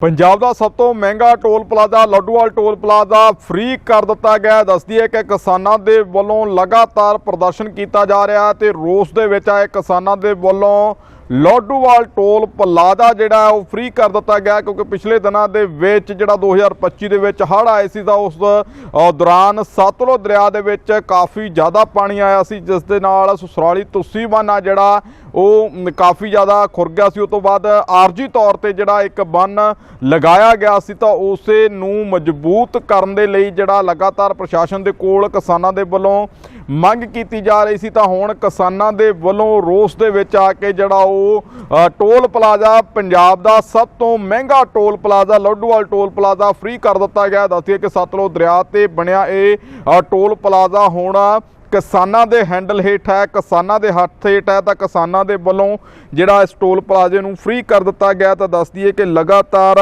ਪੰਜਾਬ ਦਾ ਸਭ ਤੋਂ ਮਹਿੰਗਾ toll plaza Ladhowal toll plaza free ਕਰ ਦਿੱਤਾ ਗਿਆ ਦੱਸਦੀ ਹੈ ਕਿ ਕਿਸਾਨਾਂ ਦੇ ਵੱਲੋਂ ਲਗਾਤਾਰ ਪ੍ਰਦਰਸ਼ਨ ਕੀਤਾ ਜਾ ਰਿਹਾ ਹੈ ਤੇ ਰੋਸ ਦੇ ਵਿੱਚ ਆਏ ਕਿਸਾਨਾਂ ਦੇ ਵੱਲੋਂ ਲੋਡੂਵਾਲ ਟੋਲ ਪਲਾਜ਼ਾ ਜਿਹੜਾ ਉਹ ਫ੍ਰੀ ਕਰ ਦਿੱਤਾ ਗਿਆ ਕਿਉਂਕਿ ਪਿਛਲੇ ਦਿਨਾਂ ਦੇ ਵਿੱਚ ਜਿਹੜਾ 2025 ਦੇ ਵਿੱਚ ਹੜ੍ਹ ਆਏ ਸੀ ਤਾਂ ਉਸ ਦੌਰਾਨ ਸਤਲੁਜ ਦਰਿਆ ਦੇ ਵਿੱਚ ਕਾਫੀ ਜ਼ਿਆਦਾ ਪਾਣੀ ਆਇਆ ਸੀ, ਜਿਸ ਦੇ ਨਾਲ ਸੁਸਰਾਲੀ ਤੁਸੀ ਬੰਨ੍ਹ ਜਿਹੜਾ ਉਹ ਕਾਫੀ ਜ਼ਿਆਦਾ ਖੁਰ ਗਿਆ ਸੀ। ਉਸ ਤੋਂ ਬਾਅਦ ਆਰਜੀ ਤੌਰ ਤੇ ਜਿਹੜਾ ਇੱਕ ਬੰਨ ਲਗਾਇਆ ਗਿਆ ਸੀ ਤਾਂ ਉਸੇ ਨੂੰ ਮਜ਼ਬੂਤ ਕਰਨ ਦੇ ਲਈ ਜਿਹੜਾ ਲਗਾਤਾਰ ਪ੍ਰਸ਼ਾਸਨ ਦੇ ਕੋਲ ਕਿਸਾਨਾਂ ਦੇ ਵੱਲੋਂ ਮੰਗ ਕੀਤੀ ਜਾ ਰਹੀ ਸੀ ਤਾਂ ਹੁਣ ਕਿਸਾਨਾਂ ਦੇ ਵੱਲੋਂ ਰੋਸ ਦੇ ਵਿੱਚ ਆ ਕੇ ਜਿਹੜਾ ਉਹ ਅ, ਟੋਲ ਪਲਾਜ਼ਾ ਪੰਜਾਬ ਦਾ ਸਭ ਤੋਂ ਮਹਿੰਗਾ toll plaza Ladhowal toll plaza free ਕਰ ਦਿੱਤਾ ਗਿਆ। ਦੱਸਿਆ ਕਿ ਸਤਲੁਜ ਦਰਿਆ ਤੇ ਬਣਿਆ ਇਹ ਟੋਲ ਪਲਾਜ਼ਾ ਹੋਣਾ ਕਿਸਾਨਾਂ ਦੇ ਹੈਂਡਲ ਹੇਠ ਹੈ ਕਿਸਾਨਾਂ ਦੇ ਹੱਥ ਹੇਠ ਹੈ ਤਾਂ ਕਿਸਾਨਾਂ ਦੇ ਵੱਲੋਂ ਜਿਹੜਾ ਇਸ ਟੋਲ ਪਲਾਜ਼ੇ ਨੂੰ ਫ੍ਰੀ ਕਰ ਦਿੱਤਾ ਗਿਆ ਤਾਂ ਦੱਸ ਦਈਏ ਕਿ ਲਗਾਤਾਰ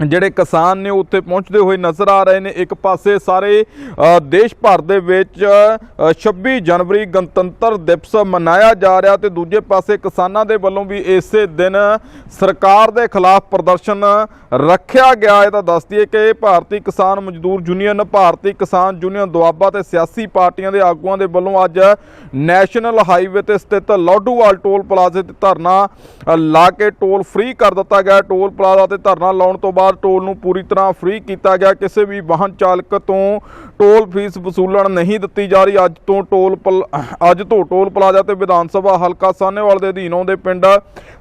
ਜਿਹੜੇ ਕਿਸਾਨ ਨੇ ਉੱਥੇ ਪਹੁੰਚਦੇ ਹੋਏ ਨਜ਼ਰ ਆ ਰਹੇ ਨੇ ਇੱਕ ਪਾਸੇ ਸਾਰੇ ਦੇਸ਼ ਭਰ ਦੇ ਵਿੱਚ ਅ, 26 ਜਨਵਰੀ ਗਣਤੰਤਰ ਦਿਵਸ ਮਨਾਇਆ ਜਾ ਰਿਹਾ ਤੇ ਦੂਜੇ ਪਾਸੇ ਕਿਸਾਨਾਂ ਦੇ ਵੱਲੋਂ ਵੀ ਇਸੇ ਦਿਨ ਸਰਕਾਰ ਦੇ ਖਿਲਾਫ ਪ੍ਰਦਰਸ਼ਨ ਰੱਖਿਆ ਗਿਆ। ਹੈ ਤਾਂ ਦੱਸ ਦਈਏ ਕਿ ਭਾਰਤੀ ਕਿਸਾਨ ਮਜ਼ਦੂਰ ਯੂਨੀਅਨ ਭਾਰਤੀ ਕਿਸਾਨ ਯੂਨੀਅਨ ਦੁਆਬਾ ਤੇ ਸਿਆਸੀ ਪਾਰਟੀਆਂ ਦੇ ਆਗੂਆਂ ਦੇ ਵੱਲੋਂ ਅੱਜ ਨੈਸ਼ਨਲ ਹਾਈਵੇ ਤੇ ਸਥਿਤ ਲੋਡੂਵਾਲ ਟੋਲ ਪਲਾਜ਼ੇ ਤੇ ਧਰਨਾ ਲਾ ਕੇ ਟੋਲ ਫ੍ਰੀ ਕਰ ਦਿੱਤਾ ਗਿਆ। ਟੋਲ ਪਲਾਜ਼ਾ ਤੇ ਧਰਨਾ ਲਾਉਣ ਤੋਂ ਬਾਅਦ ਟੋਲ ਨੂੰ ਪੂਰੀ ਤਰ੍ਹਾਂ ਫ੍ਰੀ ਕੀਤਾ ਗਿਆ। ਕਿਸੇ ਵੀ ਵਾਹਨ ਚਾਲਕ ਤੋਂ ਟੋਲ ਫੀਸ ਵਸੂਲਣ ਨਹੀਂ ਦਿੱਤੀ ਜਾ ਰਹੀ। ਅੱਜ ਤੋਂ ਟੋਲ ਅੱਜ ਤੋਂ ਟੋਲ ਪਲਾਜ਼ਾ ਤੇ ਵਿਧਾਨ ਸਭਾ ਹਲਕਾ ਸਾਹਨੇਵਾਲ ਦੇ ਅਧੀਨ ਆਉਂਦੇ ਪਿੰਡ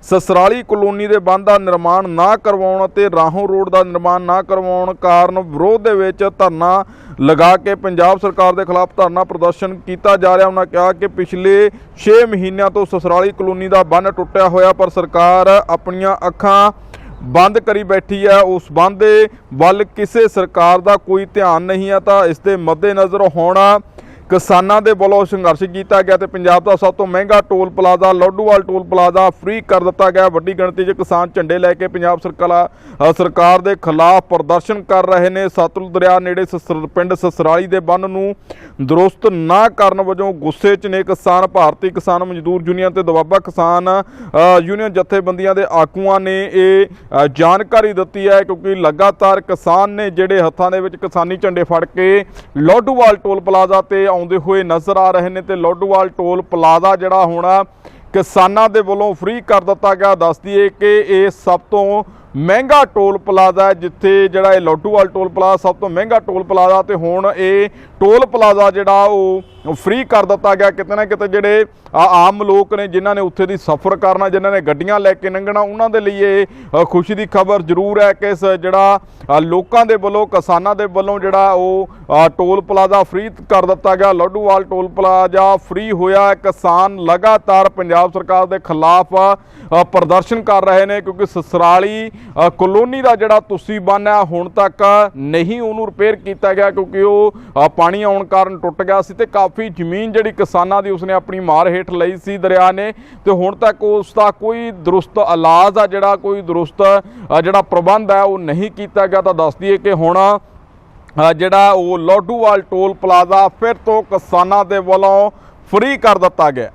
ਸਸਰਾਲੀ ਕਲੋਨੀ ਦੇ ਬੰਦ ਦਾ ਨਿਰਮਾਣ ਨਾ ਕਰਵਾਉਣ ਅਤੇ ਰਾਹੋਂ ਰੋਡ ਦਾ ਨਿਰਮਾਣ ਨਾ ਕਰਵਾਉਣ ਕਾਰਨ ਵਿਰੋਧ ਦੇ ਵਿੱਚ ਧਰਨਾ ਲਗਾ ਕੇ ਪੰਜਾਬ ਸਰਕਾਰ ਦੇ ਖਿਲਾਫ ਧਰਨਾ ਪ੍ਰਦਰਸ਼ਨ ਕੀਤਾ ਜਾ ਰਿਹਾ। ਉਹਨਾਂ ਕਿਹਾ ਕਿ ਪਿਛਲੇ 6 ਮਹੀਨਿਆਂ ਤੋਂ ਸਸਰਾਲੀ ਕਲੋਨੀ ਦਾ ਬੰਨ ਟੁੱਟਿਆ ਹੋਇਆ, ਪਰ ਸਰਕਾਰ ਆਪਣੀਆਂ ਅੱਖਾਂ ਬੰਦ ਕਰੀ ਬੈਠੀ ਹੈ। ਉਸ ਬੰਦ ਦੇ ਵੱਲ ਕਿਸੇ ਸਰਕਾਰ ਦਾ ਕੋਈ ਧਿਆਨ ਨਹੀਂ ਹੈ ਤਾਂ ਇਸ ਦੇ ਮੱਦੇਨਜ਼ਰ ਹੋਣਾ ਕਿਸਾਨਾਂ ਦੇ ਵੱਲੋਂ ਸੰਘਰਸ਼ ਕੀਤਾ ਗਿਆ ਤੇ ਪੰਜਾਬ ਦਾ ਸਭ ਤੋਂ ਮਹਿੰਗਾ toll plaza Ladhowal toll plaza free ਕਰ ਦਿੱਤਾ ਗਿਆ। ਵੱਡੀ ਗਿਣਤੀ 'ਚ ਕਿਸਾਨ ਝੰਡੇ ਲੈ ਕੇ ਪੰਜਾਬ ਸਰਕਾਰ ਅ, ਸਰਕਾਰ ਦੇ ਖਿਲਾਫ ਪ੍ਰਦਰਸ਼ਨ ਕਰ ਰਹੇ ਨੇ। ਸਤਲੁਜ ਦਰਿਆ ਨੇੜੇ ਸਸਰ ਪਿੰਡ ਸਸਰਾਲੀ ਦੇ ਬੰਨ ਨੂੰ ਦਰੁਸਤ ਨਾ ਕਰਨ ਵਜੋਂ ਗੁੱਸੇ 'ਚ ਨੇ ਕਿਸਾਨ ਭਾਰਤੀ ਕਿਸਾਨ ਮਜ਼ਦੂਰ ਯੂਨੀਅਨ ਤੇ ਦਵਾਬਾ ਕਿਸਾਨ ਯੂਨੀਅਨ ਜਥੇਬੰਦੀਆਂ ਦੇ ਆਗੂਆਂ ਨੇ ਇਹ ਜਾਣਕਾਰੀ ਦਿੱਤੀ ਹੈ ਕਿਉਂਕਿ ਲਗਾਤਾਰ ਕਿਸਾਨ ਨੇ ਜਿਹੜੇ ਹੱਥਾਂ ਦੇ ਵਿੱਚ ਕਿਸਾਨੀ ਝੰਡੇ ਫੜ ਕੇ ਲੋਡੂਵਾਲ ਟੋਲ ਪਲਾਜ਼ਾ ਤੇ ਆਉਂਦੇ ਹੋਏ ਨਜ਼ਰ ਆ ਰਹੇ ਨੇ ਤੇ ਲੋਡੂਵਾਲ ਟੋਲ ਪਲਾਜ਼ਾ ਜਿਹੜਾ ਹੋਣਾ ਕਿਸਾਨਾਂ ਦੇ ਵੱਲੋਂ ਫ੍ਰੀ ਕਰ ਦਿੱਤਾ ਗਿਆ। ਦੱਸ ਦਈਏ ਕਿ ਇਹ ਸਭ ਤੋਂ ਮਹਿੰਗਾ ਟੋਲ ਪਲਾਜ਼ਾ ਜਿੱਥੇ ਜਿਹੜਾ ਇਹ ਲੋਡੂਵਾਲ ਟੋਲ ਪਲਾਜ਼ਾ ਸਭ ਤੋਂ ਮਹਿੰਗਾ ਟੋਲ ਪਲਾਜ਼ਾ ਤੇ ਹੁਣ ਇਹ ਟੋਲ ਪਲਾਜ਼ਾ ਜਿਹੜਾ ਉਹ ਫ੍ਰੀ ਕਰ ਦਿੱਤਾ ਗਿਆ। ਕਿਤੇ ਨਾ ਕਿਤੇ ਜਿਹੜੇ ਆਮ ਲੋਕ ਨੇ, ਜਿਨ੍ਹਾਂ ਨੇ ਉੱਥੇ ਦੀ ਸਫ਼ਰ ਕਰਨਾ, ਜਿਨ੍ਹਾਂ ਨੇ ਗੱਡੀਆਂ ਲੈ ਕੇ ਲੰਘਣਾ, ਉਹਨਾਂ ਦੇ ਲਈ ਇਹ ਖੁਸ਼ੀ ਦੀ ਖਬਰ ਜ਼ਰੂਰ ਹੈ ਕਿ ਇਸ ਜਿਹੜਾ ਲੋਕਾਂ ਦੇ ਵੱਲੋਂ, ਕਿਸਾਨਾਂ ਦੇ ਵੱਲੋਂ ਜਿਹੜਾ ਉਹ ਟੋਲ ਪਲਾਜ਼ਾ ਫ੍ਰੀ ਕਰ ਦਿੱਤਾ ਗਿਆ। ਲੋਡੂਵਾਲ ਟੋਲ ਪਲਾਜ਼ਾ ਫ੍ਰੀ ਹੋਇਆ ਕਿਸਾਨ ਲਗਾਤਾਰ ਪੰਜਾਬ ਸਰਕਾਰ ਦੇ ਖਿਲਾਫ ਪ੍ਰਦਰਸ਼ਨ ਕਰ ਰਹੇ ਨੇ, ਕਿਉਂਕਿ ਸਸਰਾਲੀ ਕਲੋਨੀ ਦਾ ਜਿਹੜਾ ਤੁਸੀਂ ਬੰਨ ਹੈ ਹੁਣ ਤੱਕ ਨਹੀਂ ਉਹਨੂੰ ਰਿਪੇਅਰ ਕੀਤਾ ਗਿਆ ਕਿਉਂਕਿ ਉਹ ਪਾਣੀ ਆਉਣ ਕਾਰਨ ਟੁੱਟ ਗਿਆ ਸੀ ਤੇ ਕਾਫੀ ਜ਼ਮੀਨ ਜਿਹੜੀ ਕਿਸਾਨਾਂ ਦੀ ਉਸਨੇ ਆਪਣੀ ਮਾਰ ਹੇਠ ਲਈ ਸੀ ਦਰਿਆ ਨੇ ਤੇ ਹੁਣ ਤੱਕ ਉਸ ਦਾ ਕੋਈ ਦਰੁਸਤ ਇਲਾਜ ਆ, ਜਿਹੜਾ ਕੋਈ ਦਰੁਸਤ ਜਿਹੜਾ ਪ੍ਰਬੰਧ ਹੈ ਉਹ ਨਹੀਂ ਕੀਤਾ ਗਿਆ। ਤਾਂ ਦੱਸ ਦਈਏ ਕਿ ਹੁਣ ਜਿਹੜਾ ਉਹ ਲੋਡੂਵਾਲ ਟੋਲ ਪਲਾਜ਼ਾ ਫਿਰ ਤੋਂ ਕਿਸਾਨਾਂ ਦੇ ਵੱਲੋਂ ਫ੍ਰੀ ਕਰ ਦਿੱਤਾ ਗਿਆ।